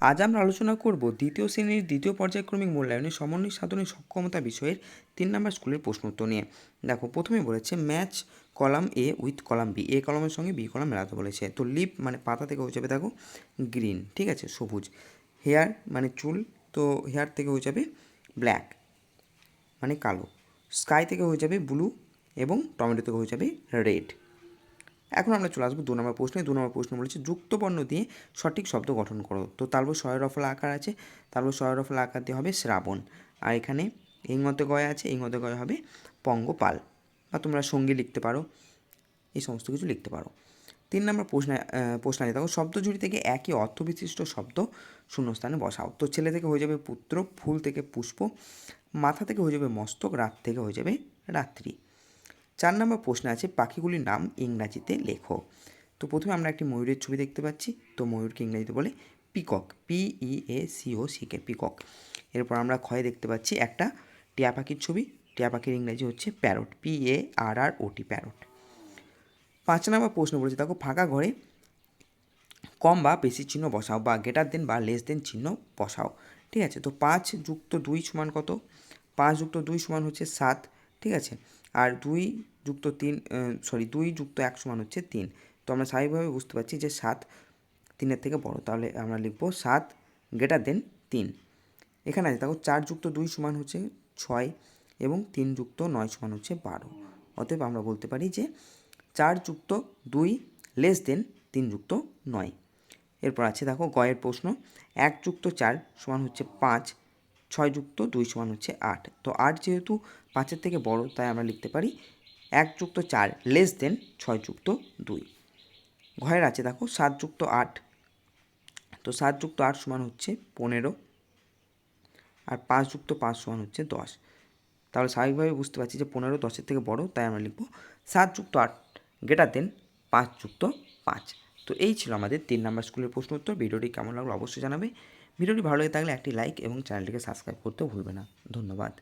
আজ আমরা আলোচনা করব দ্বিতীয় শ্রেণির দ্বিতীয় পর্যায়ক্রমিক মূল্যায়নে সমন্বয় সাধনের সক্ষমতা বিষয়ের তিন নম্বর স্কুলের প্রশ্ন উত্তর নিয়ে। দেখো প্রথমে বলেছে, match column A with column B. A কলামের সঙ্গে বি কলাম মেলাতে বলেছে। তো লিপ মানে পাতা থেকে হয়ে যাবে, দেখো, গ্রিন, ঠিক আছে, সবুজ। হেয়ার মানে চুল, তো হেয়ার থেকে হয়ে যাবে ব্ল্যাক মানে কালো। স্কাই থেকে হয়ে যাবে ব্লু এবং টমেটো থেকে হয়ে যাবে রেড। এখন আমরা চলে আসব দু নম্বর প্রশ্নে। দু নম্বর প্রশ্ন বলেছে, যুক্তবর্ণ দিয়ে সঠিক শব্দ গঠন করো। তো তারপর শয়রফলা আকার আছে তারপর শয়রফলা আকার দিয়ে হবে শ্রাবণ। আর এখানে ইংমতে গয় আছে, ইংমতে গয় হবে পঙ্গপাল। বা তোমরা সঙ্গী লিখতে পারো, এই সমস্ত কিছু লিখতে পারো। তিন নম্বর প্রশ্ন প্রশ্ন আছে, দেখো শব্দ জুড়ি থেকে একই অর্থবিশিষ্ট শব্দ শূন্যস্থানে বসাও। তো ছেলে থেকে হয়ে যাবে পুত্র, ফুল থেকে পুষ্প, মাথা থেকে হয়ে যাবে মস্তক, রাত থেকে হয়ে যাবে রাত্রি। চার নম্বর প্রশ্ন আছে, পাখিগুলির নাম ইংরাজিতে লেখো। তো প্রথমে আমরা একটি ময়ূরের ছবি দেখতে পাচ্ছি। তো ময়ূরকে ইংরাজিতে বলে peacock P E A C O C K peacock. এরপর আমরা ক্ষয়ে দেখতে পাচ্ছি একটা টিয়া পাখির ছবি। টিয়া পাখির ইংরাজি হচ্ছে parrot P A R R O T parrot. পাঁচ নম্বর প্রশ্ন বলেছে, দেখো ফাঁকা ঘরে কম বা বেশি চিহ্ন বসাও বা গেটার দেন বা লেস দেন চিহ্ন বসাও। ঠিক আছে? তো পাঁচ যুক্ত দুই সমান কত? পাঁচ যুক্ত দুই সমান হচ্ছে সাত। ঠিক আছে? আর দুই যুক্ত তিন সরি দুই যুক্ত এক সমান হচ্ছে তিন। তো আমরা স্বাভাবিকভাবে বুঝতে পারছি যে সাত তিনের থেকে বড়। তাহলে আমরা লিখব সাত গ্রেটার দেন তিন। এখানে আছে, দেখো চার যুক্ত দুই সমান হচ্ছে ছয় এবং তিন যুক্ত নয় সমান হচ্ছে বারো। অতএব আমরা বলতে পারি যে চার যুক্ত দুই লেস দেন তিন যুক্ত নয়। এরপর আছে, দেখো গয়ের প্রশ্ন, এক যুক্ত চার সমান হচ্ছে পাঁচ, ছয় যুক্ত দুই সমান হচ্ছে আট। তো আট যেহেতু পাঁচের থেকে বড়, তাই আমরা লিখতে পারি এক যুক্ত চার লেস দেন ছয় যুক্ত দুই। ঘরের আছে দেখো সাত যুক্ত আট। তো সাত যুক্ত আট সমান হচ্ছে পনেরো আর পাঁচ যুক্ত পাঁচ সমান হচ্ছে দশ। তাহলে স্বাভাবিকভাবে বুঝতে পারছি যে পনেরো দশের থেকে বড়, তাই আমরা লিখব সাত যুক্ত আট গ্রেটার দেন পাঁচ যুক্ত পাঁচ। তো এই ছিল আমাদের তিন নম্বর স্কুলের প্রশ্ন উত্তর। ভিডিওটি কেমন লাগল অবশ্যই জানাবে। ভিডিওটি ভালো লেগে থাকলে একটি লাইক এবং চ্যানেলটিকে সাবস্ক্রাইব করতেও ভুলবে না। ধন্যবাদ।